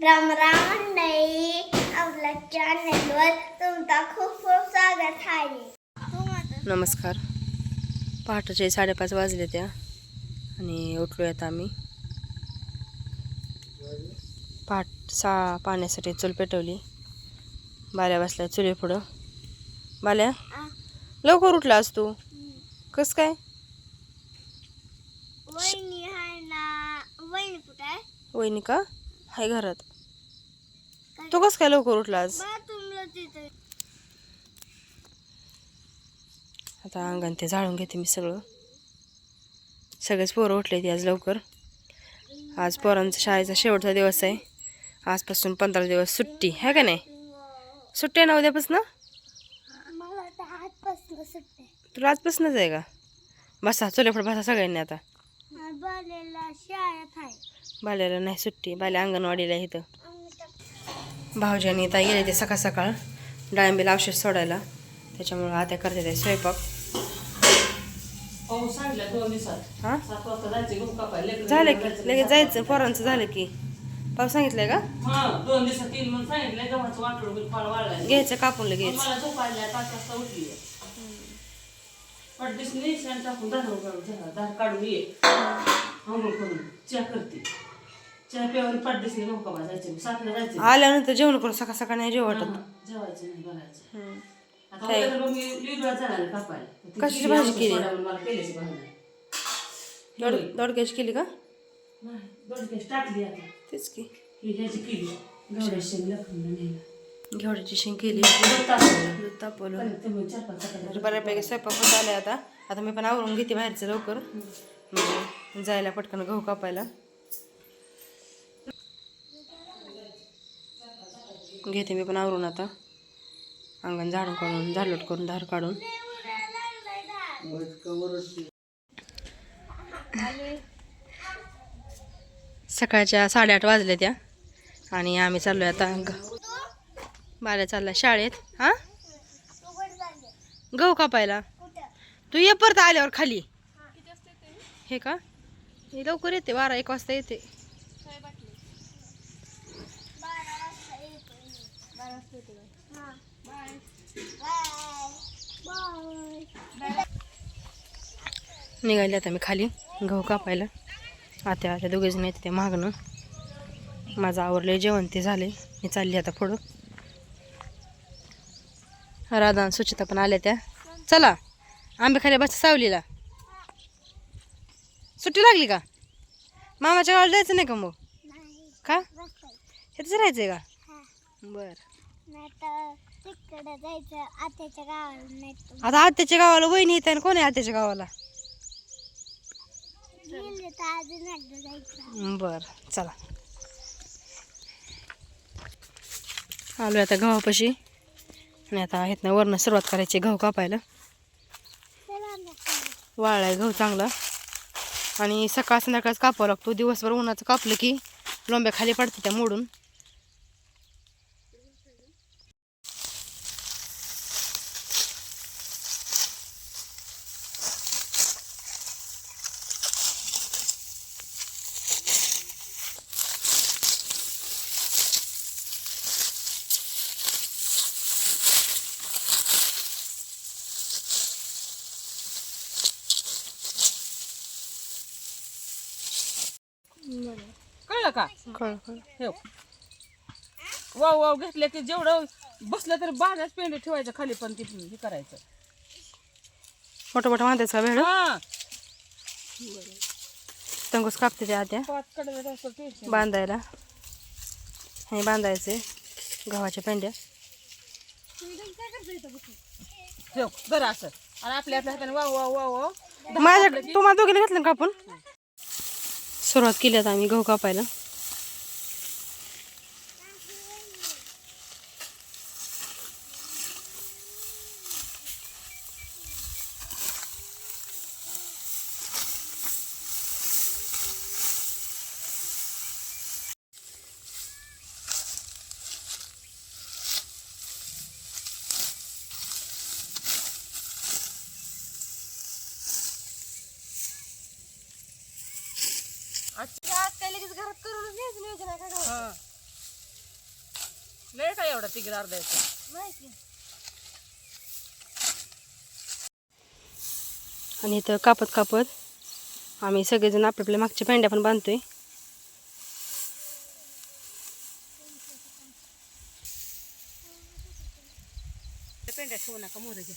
राम राम मंडळी आपल्या चॅनलवर तुमचा खूप खूप स्वागत आहे. नमस्कार. पहाटेचे साडेपाच वाजले त्या आणि उठलो आहेत आम्ही. पहाट सा पाण्यासाठी चूल पेटवली. बाल्या बसल्या चुली पुढं बाल्या लवकर उठलास तू. कस काय? वहिनी कुठे आहे घरात. तू कस काय लवकर उठलास बाथरूमला तिथे. आता अंगण ते झाडून घेते मी सगळं. सगळेच पोरं उठले ती आज लवकर. आज पोरांचा शाळेचा शेवटचा दिवस आहे. आजपासून पंधरा दिवस सुट्टी आहे का नाही? सुट्टी आहे ना उद्यापासून? तुला आजपासूनच आहे का? बसा चले पुढे बसा सगळ्यांनी आता. बोलायला शाळेत आहे. बाल्याला नाही सुट्टी बाल्या अंगणवाडीला आहे इथं. भाऊजानी ताई गेले ते सकाळ सकाळ. डाळिंबीला औषध सोडायला. त्याच्यामुळं आता करते ते स्वयंपाक. हां? झालं की लगेच जायचं. पोरांचं झालं की. पाऊस सांगितलंय का? हा दोन दिवसात तीन म्हणून सांगितलं गव्हाचं वाटलं बिल फाळ वाढलाय. घ्यायचं कापून लगेच. नाही शेण टाकून दार काढून दार काढून ये. आंघोळ करून चहा करते. चहा प्यावर गहू कापायला जायचे? सातला जायचे. आल्यानंतर जेवण करू सकाळ सकाळ नाही जेव वाटत जेवायचं नाही बघायचं. आता मग मी जाणार कापायला. कशाची भाजी केली? मला केल्याची भाजी. दोड दोडक्याची केली का? नाही दोडक्याची टाकली आता. तेच की. ही ह्याची केली. नेला. घेवड्याची शेंग केली दूध तापवलं. तर बऱ्यापैकी स्वयंपाक होत आलाय आता. आता मी पण आवरून घेते बाहेरचं लवकर. म्हणजे जायला पटकन गहू कापायला. घेते मी पण आवरून आता. अंगण झाडून काढून झाडलोट करून धार काढून. सकाळच्या साडेआठ वाजल्या त्या आणि आम्ही चाललोय आता बारा बाल्या चालला शाळेत? हां? गहू कापायला? तू ये परत आल्यावर खाली. हे का? हे लवकर येते बारा एक वाजता येते. निघाली निघाले आता मी खाली गहू कापायला. आता आता दोघेजण येते ते मागणं. माझं आवरले जेवण ते झाले मी चालली आता पुढं. राधा स्वच्छता सुचिता पण आल्या त्या. चला आंबेखाल्या बस सावलीला. सुट्टी लागली का? मामाच्या गावाला जायचं नाही का मग? का? बसाय इथंच राहायचंय का? बर. जायचं आता आत्याच्या गावाला वहिनी येत आणि कोण आहे आत्याच्या गावाला? बर चला. आलो आता गावापाशी. आणि आता आहेत ना वरनं सुरुवात करायची गहू कापायला. वाळला आहे गहू चांगला. आणि सकाळ संध्याकाळच कापावं लागतो. दिवसभर उन्हाचं कापलं की लोंब्या खाली पडते त्या मोडून. ठेव वाव वाव घेतलं की जेवढं बसलं तरी बाजाच पेंड ठेवायचं खाली पण ती हे करायचं. मोठं मोठं बांधायचं का भेड हा. तंगूस कापते त्या आत्या. पाच कडे असं ठेवायचं. बांधायला. हे बांधायचे गव्हाच्या पेंड्या. ठेव जरा असं. आणि आपल्या आपल्या हाताने वाव वाव वाव वाव. माझ्या तुम्हाला दोघीला घेतलं ना कापून? सुरुवात केली आता आम्ही गहू कापायला. गावाचं? लय काय एवढा अर्धायचा माहिती आणि इथं कापत कापत आम्ही सगळेजण आपल्या आपल्या मागच्या पेंड्या पण बांधतोय. पेंड्या ठेवू नका मोहराच्या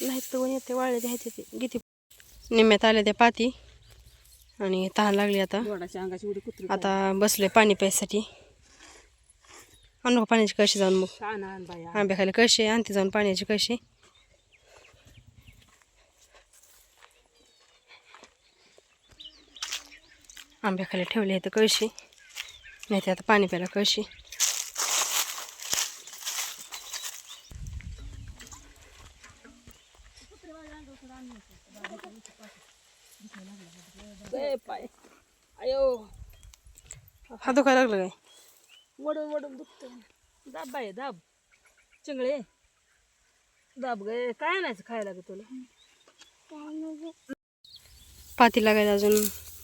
नाही तर येते वाळले आहेत ते किती निम्म्यात आल्या त्या पाती. आणि तहान लागली आता. अंगाची उडी कुत्री आता बसलोय पाणी प्यायसाठी. आणू पाण्याची कशी जाऊन मग? छान आण बाया आंब्याखाली कशी आणते जाऊन पाण्याची कशी आंब्याखाली ठेवली तर कळशी. नाही ते आता पाणी प्यायला कळशी. ए पाय. अयो. हा दुखायला लागलं काय? वडून वडून दुखत दाब बाय दाब. चिंगळे. दाब गे. काय आणायचं खायला ग तुला? पाती लागायला अजून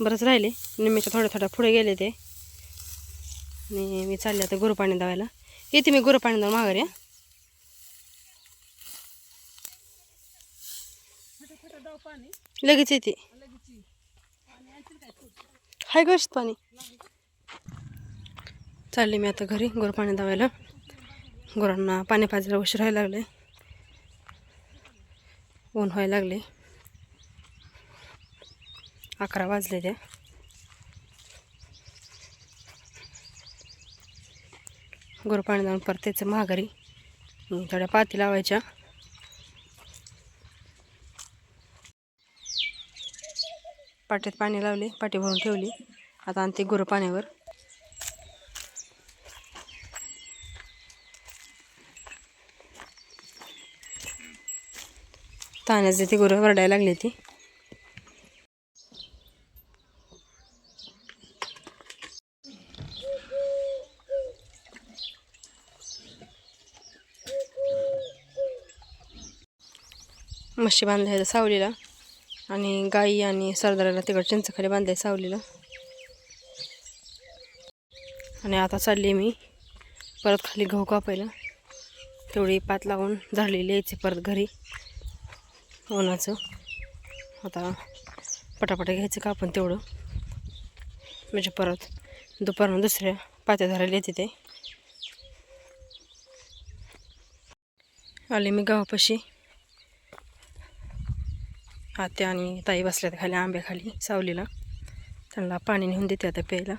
बरंच राहिले. निम्मीच्या थोड्या थोड्या पुढे गेले ते. आणि मी चालले आता गुरु पाणी दावायला येते मी गुरु पाणी दाव माघारी? लगेच येते. हाय गोष्ट पाणी चालले मी आता घरी गोर पाणी दावायला गुरांना पाणी पाजायला उशीर व्हायला लागले ऊन व्हायला लागले अकरा वाजले ते. गोर पाणी जाऊन परत त्याचं महागारी थोड्या पाती लावायच्या. पाट्यात पाणी लावले पाटी भरून ठेवली. आता आणते गुरं पाण्यावर. ताण्याचे ती गुरं वरडायला लागली ती. मशी बांधल्या सावलीला. आणि गाई आणि सरदाराला तिकडं चिंचखाली बांधले सावलीला. आणि आता चालली मी परत खाली गहू कापायला. तेवढी पात लावून झाडलेली यायची परत घरी. उन्हाचं. आता पटापटा घ्यायचं कापून तेवढं. म्हणजे परत दुपारनं दुसऱ्या पात्या धरायला येते ते. आले मी गावापाशी. आत्या आणि ताई बसल्यात खाली आंब्याखाली सावलीला. त्यांना पाणी नेऊन देते आता प्यायला.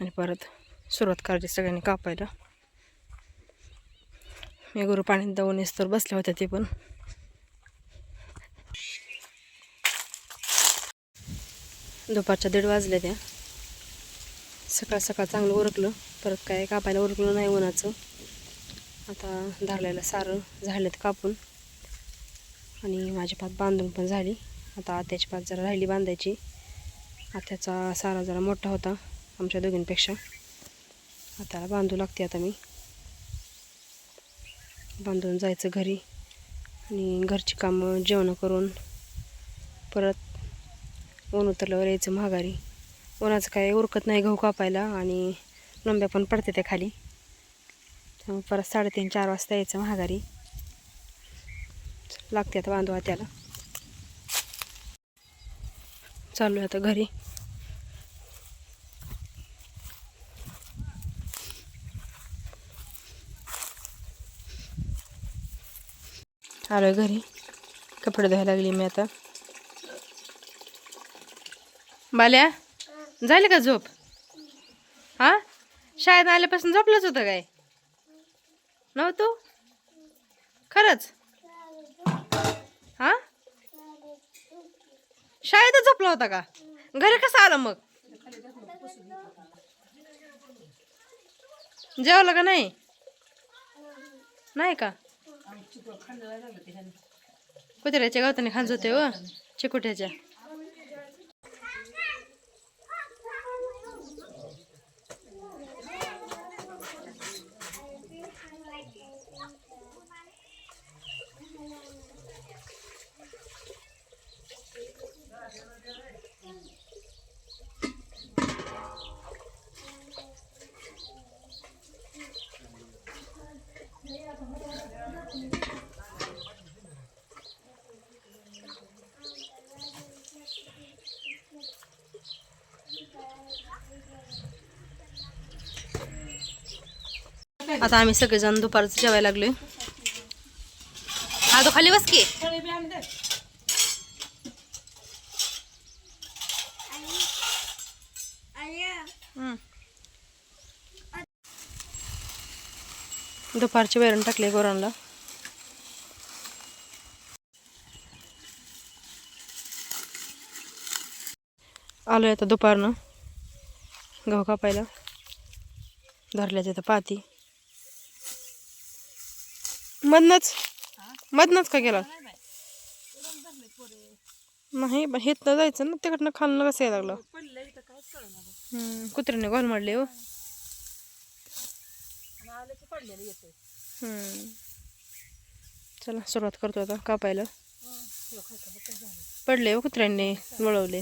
आणि परत सुरुवात करायची सगळ्यांनी कापायला. मी गुरु पाणी दवून तर बसल्या होत्या ते पण. दुपारच्या दीड वाजल्या त्या. सकाळ सकाळ चांगलं उरकलं. परत काय कापायला उरकलं नाही उन्हाचं. आता धरलेलं सारं झालेत कापून. आणि माझी पात बांधून पण झाली. आता आत्याची पात जरा राहिली बांधायची. आत्याचा सारा जरा मोठा होता आमच्या दोघींपेक्षा. आत्याला बांधू लागते आता मी. बांधून जायचं घरी. आणि घरची कामं जेवणं करून परत ऊन उतरल्यावर यायचं महागारी उन्हाचं काय उरकत नाही गहू कापायला आणि लंब्या पण पडते त्या खाली. परत साडेतीन चार वाजता यायचं महागारी लागते आता बांधवा त्याला चालू आहे आता घरी. आलो घरी. कपडे धुवायला लागली मी आता. बाल्या झाली का झोप? हा? शाळेत आल्यापासून झोपलंच होतं काय? नव्हतो? खरंच? हा? शाळेतच झोपला होता का? घरी कसा आला मग? जेवलं का नाही? नाही का? कुत्र्याच्या गवताने खांज होते व हो, चिकुट्याच्या. आता आम्ही सगळेजण दुपारचं जेवायला लागलोय. हा तो खाली बस की. दुपारचे वैरण टाकले गोरांना आलोय आता दुपारनं. गहू कापायला. धरल्याचे तर पाती. मधनच? मधनच का गेला? नाही पण हेत जायचं ना तिकडनं खालनं कसं यायला लागलं? कुत्र्याने गोल मारले हो. चला सुरुवात करतो आता कापायला. पडले हो कुत्र्यांनी वळवले.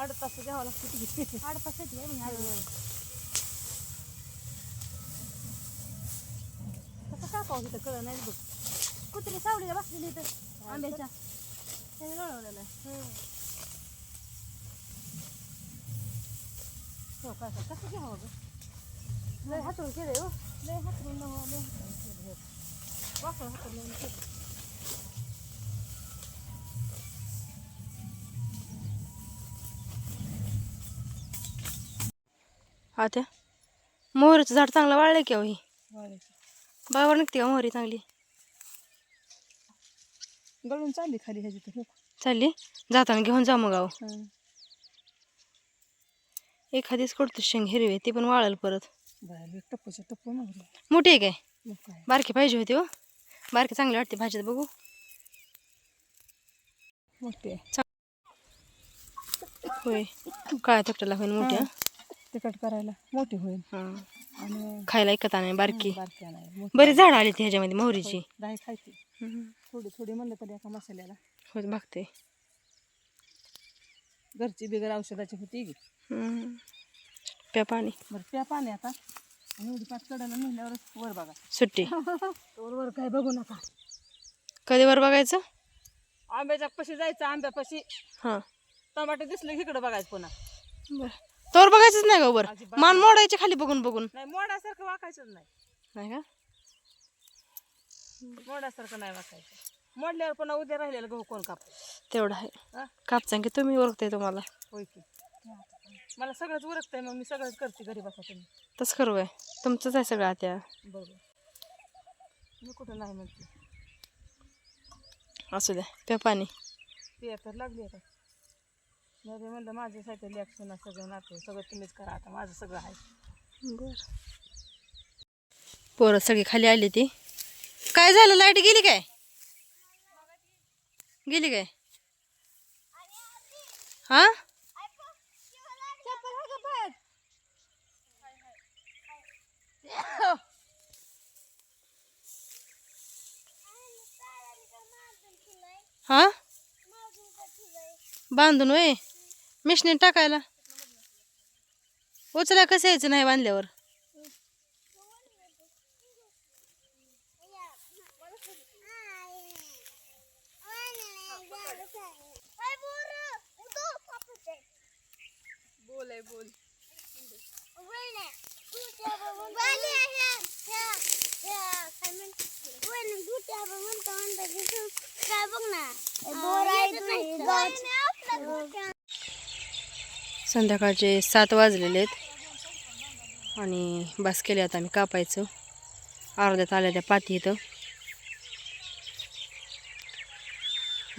आठ तास घ्यावं लागतं किती आडपास येते काय. कसं का पाहू तिथं कळ नाही बघ. कुत्री सावलीला बसलेली इथं आंब्याच्या. त्याने लोळवलेलं आहे. हो काय काय कसं घ्यावं गं? लय हातरून केलंय हो. लय हातरून लय हातरून केलंय. वाकड हातात आता. मोहरीचं झाड चांगलं वाळलंय की ही. बाबावर निघते का मोहरी चांगली? गळून चालली खाली ह्याची तर. चालली? जाताना घेऊन जा मग. एखादीच कडतो शेंग हिरवी ती पण वाळल परत. टप्पूच्या टप्पू मोठी आहे काय? काय? बारकी पाहिजे होती हो. बारकी चांगली वाटते भाजीत बघू. मोठी आहे. होय. काळ्या तकटाला होईल मोठी तिकट करायला मोठी होईल. हा. आणि खायला ऐकत नाही बारकी. मोठी बरी झाड आली ती ह्याच्यामध्ये मोहरीची. दहा खायची. थोडी थोडी म्हणलं तरी एका मसाल्याला. होत बघते घरची बिगर औषधाची होती की हम्म. प्या पाणी. बरं त्या पाणी आता. आणि एवढी पाच कडाला नेल्यावरच वर बघा. सुट्टी. वर वर काय बघू नका. कधी वर बघायचं? आंब्याच्या पशी जायचं आंब्यापाशी. हां. टमाटे दिसले इकडे बघायचं पुन्हा. बरं. तोवर बघायचंच नाही वर अजिबात मान मोडायचे खाली बघून बघून. नाही मोडासारखं वाकायचंच नाही. नाही का? मोडासारखं नाही वाकायचं. मोडल्यावर पुन्हा उद्या राहिलेलं गहू कोण काप तेवढं आहे? कापचा की तुम्ही ओळखते तुम्हाला. होय की. मला सगळंच उरकतंय मग मी सगळंच करते घरी बसा तुम्ही. तसं करू आहे तुमचंच आहे सगळं त्या बरोबर मी कुठं नाही म्हणते. असू द्या प्या पाणी. ते तर लागली आता. नाही म्हणलं माझ्यासाठी लॅक्शन सगळं नाते सगळं तुम्हीच करा आता माझं सगळं आहे. बर. पोरं सगळी खाली आली ती. काय झालं? लाइट गेली काय? गेली काय? हा? हा? बांधून वय मिशनी टाकायला. उचला कसं यायचं नाही बांधल्यावर? बोल आहे बोल. संध्याकाळचे सात वाजलेले आहेत. आणि बस केले आता आम्ही कापायचं. अर्ध्यात आल्या त्या पाती इथं.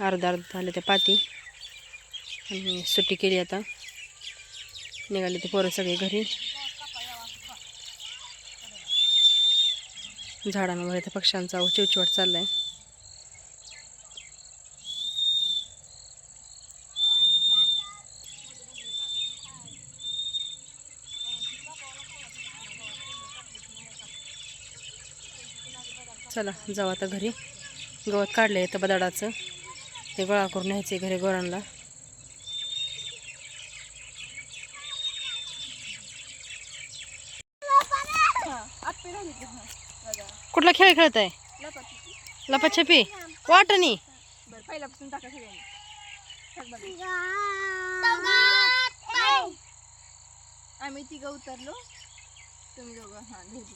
अर्धा अर्धा आल्या त्या पाती. आणि सुट्टी केली आता. निघाले ते पोरं सगळे घरी. झाडांवर त्या पक्ष्यांचा. चिवचिवाट चाललाय. चला जाऊ आता घरी. गवत काढलं आहे तर बदाडाचं. ते गोळा करून न्यायचे घरी गोरांना कुठला खेळ खेळत आहे लपाछपी? वाटणी? पहिल्यापासून आम्ही तिघं उतरलो. तुम्ही दोघं हां घ्यायची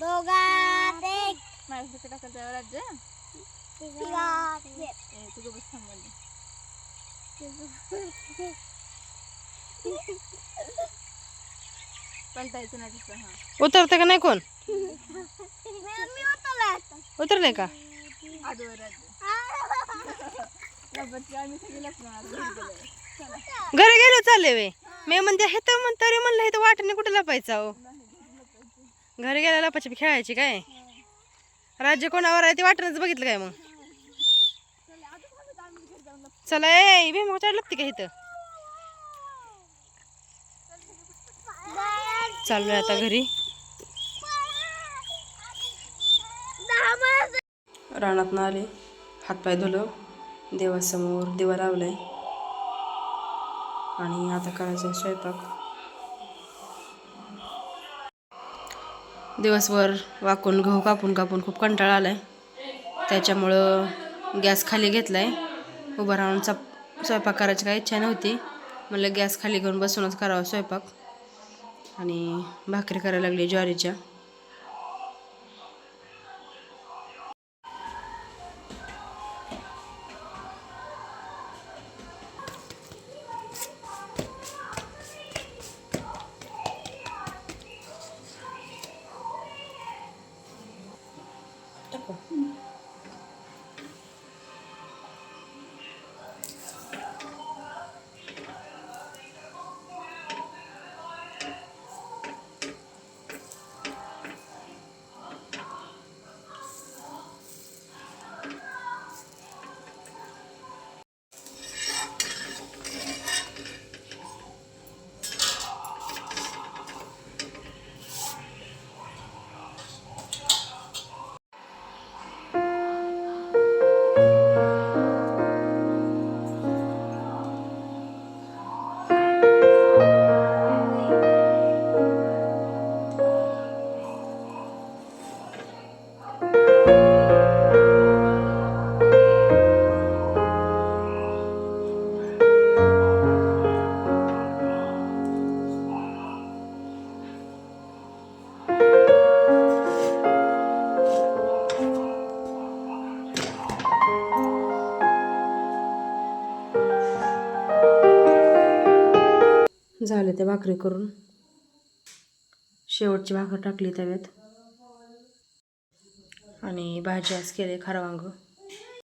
दोघात एक. टाकायचं राज्य तिघात एक. ए, तू गं बस थांबवली पलटायचं नाही तसं हां. उतरते का नाही कोण? मी उतरला आता. उतरले का? आजवर राज्य लपटची आम्ही सगळे लपणार घरी गेलो. चला. घरी गेलो चालले वे. मी म्हणते हे तर म्हण तरी म्हणलं हे तर वाटणे कुठे लपायचं अहो? घरी गेल्या लपाछपी खेळायची काय? राज्य कोणावर आहे ते वाटणच बघितलं काय मग? चला ए भीम चाड लागते का इथं? चाललोय आता घरी. दहा माणसं. रानात आले. हातपाय धुलं. देवासमोर दिवा लावलाय. आणि आता करायचं स्वयंपाक. दिवसभर वाकून गहू कापून कापून खूप कंटाळा आला आहे त्याच्यामुळं गॅस खाली घेतला आहे उभं राहून चप स्वयंपाक करायची काही इच्छा नव्हती. म्हणलं गॅस खाली घेऊन बसूनच करावा स्वयंपाक. आणि भाकरी करायला लागली ज्वारीच्या. भाकरी करून शेवटची भाकर टाकली तव्यात. आणि भाजी आज केली खारवांग.